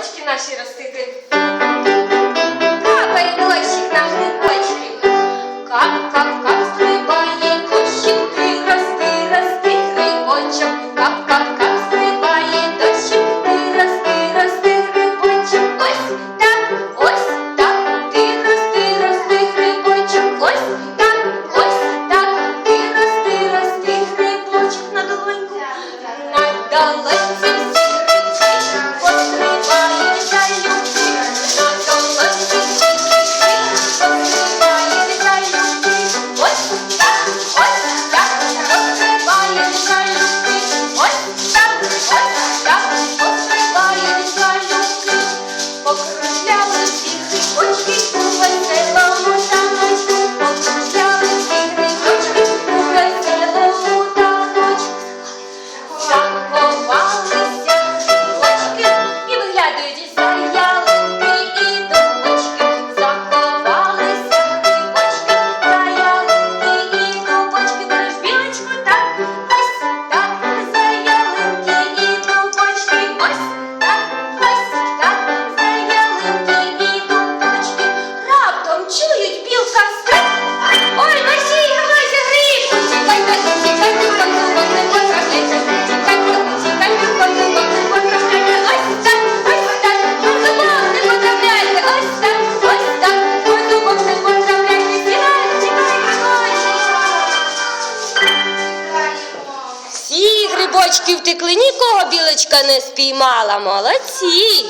грибочки наші ростити. чують білка савська. Ой, Васій, гавайся, грішу, чекай, чекай, Всі грибочки втекли, нікого білочка не спіймала. Молодці.